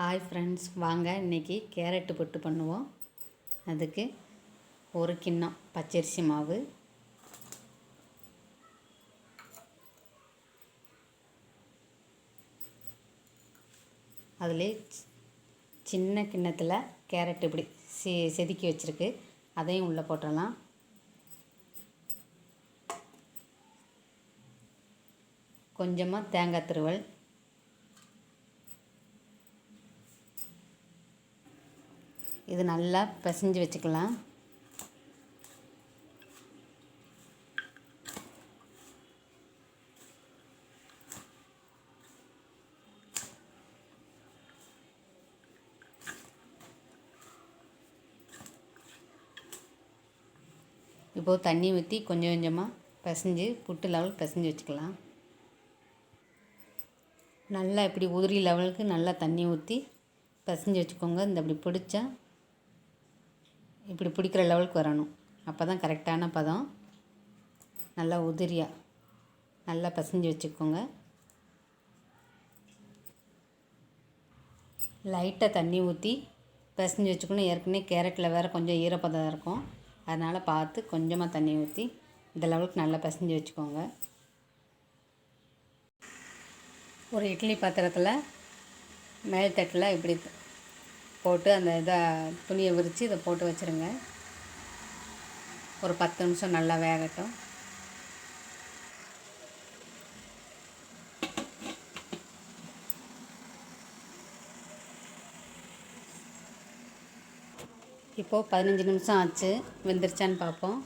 Hi friends வாங்க இன்றைக்கி carrot பொட்டு பண்ணுவோம். அதுக்கு ஒரு கிண்ணம் பச்சரிசி மாவு. அதில் சின்ன கிண்ணத்தில் கேரட் இப்படி செ செதுக்கி வச்சுருக்கு. அதையும் உள்ளே போட்டுடலாம் கொஞ்சமாக தேங்காய் திருவல் இது நல்லா பிசைஞ்சு வச்சுக்கலாம். இப்போது தண்ணி ஊற்றி கொஞ்சம் கொஞ்சமாக பிசைஞ்சு புட்டு லெவல் பிசைஞ்சு வச்சுக்கலாம். நல்லா இப்படி உதிரி லெவலுக்கு நல்லா தண்ணி ஊற்றி பிசைஞ்சு வச்சுக்கோங்க. இந்த அப்படி பிடிச்சா இப்படி பிடிக்கிற லெவலுக்கு வரணும். அப்போ தான் கரெக்டான பதம். நல்லா உதிரியாக நல்லா பிசைஞ்சு வச்சுக்கோங்க. லைட்டாக தண்ணி ஊற்றி பிசைஞ்சு வச்சுக்கணும். ஏற்கனவே கேரட்டில் வேறு கொஞ்சம் ஈரப்பதம் இருக்கும். அதனால் பார்த்து கொஞ்சமாக தண்ணி ஊற்றி இந்த லெவலுக்கு நல்லா பிசைஞ்சு வச்சுக்கோங்க. ஒரு இட்லி பாத்திரத்தில் மேல் தட்டில் இப்படி போட்டு அந்த இதை துணியை விரித்து இதை போட்டு வச்சுருங்க. ஒரு பத்து நிமிஷம் நல்லா வேகட்டும். இப்போது பதினஞ்சு நிமிஷம் ஆச்சு. வெந்துருச்சான்னு பார்ப்போம்.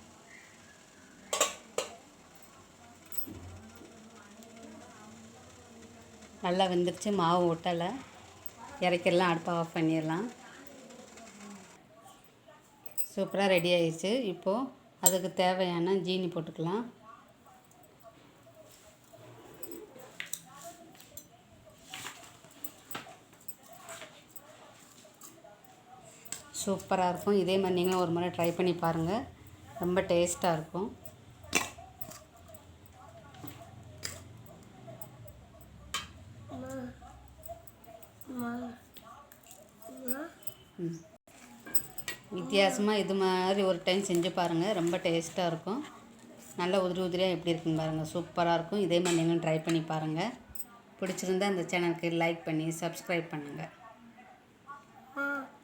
நல்லா வெந்துருச்சு மாவு ஒட்டலை. இறக்கிடலாம் அடுப்பை ஆஃப் பண்ணிடலாம். சூப்பராக ரெடி ஆயிடுச்சு. இப்போது அதுக்கு தேவையான ஜீனி போட்டுக்கலாம். சூப்பராக இருக்கும். இதே மாதிரி நீங்களும் ஒரு முறை ட்ரை பண்ணி பாருங்கள் ரொம்ப டேஸ்ட்டாக இருக்கும். வித்தியாசமாக இது மாதிரி ஒரு டைம் செஞ்சு பாருங்கள் ரொம்ப டேஸ்ட்டாக இருக்கும். நல்லா உதிரி உதிரியாக எப்படி இருக்குன்னு பாருங்கள் சூப்பராக இருக்கும். இதே மாதிரி நீங்களும் ட்ரை பண்ணி பாருங்கள் பிடிச்சிருந்தா அந்த சேனலுக்கு லைக் பண்ணி சப்ஸ்கிரைப் பண்ணுங்கள்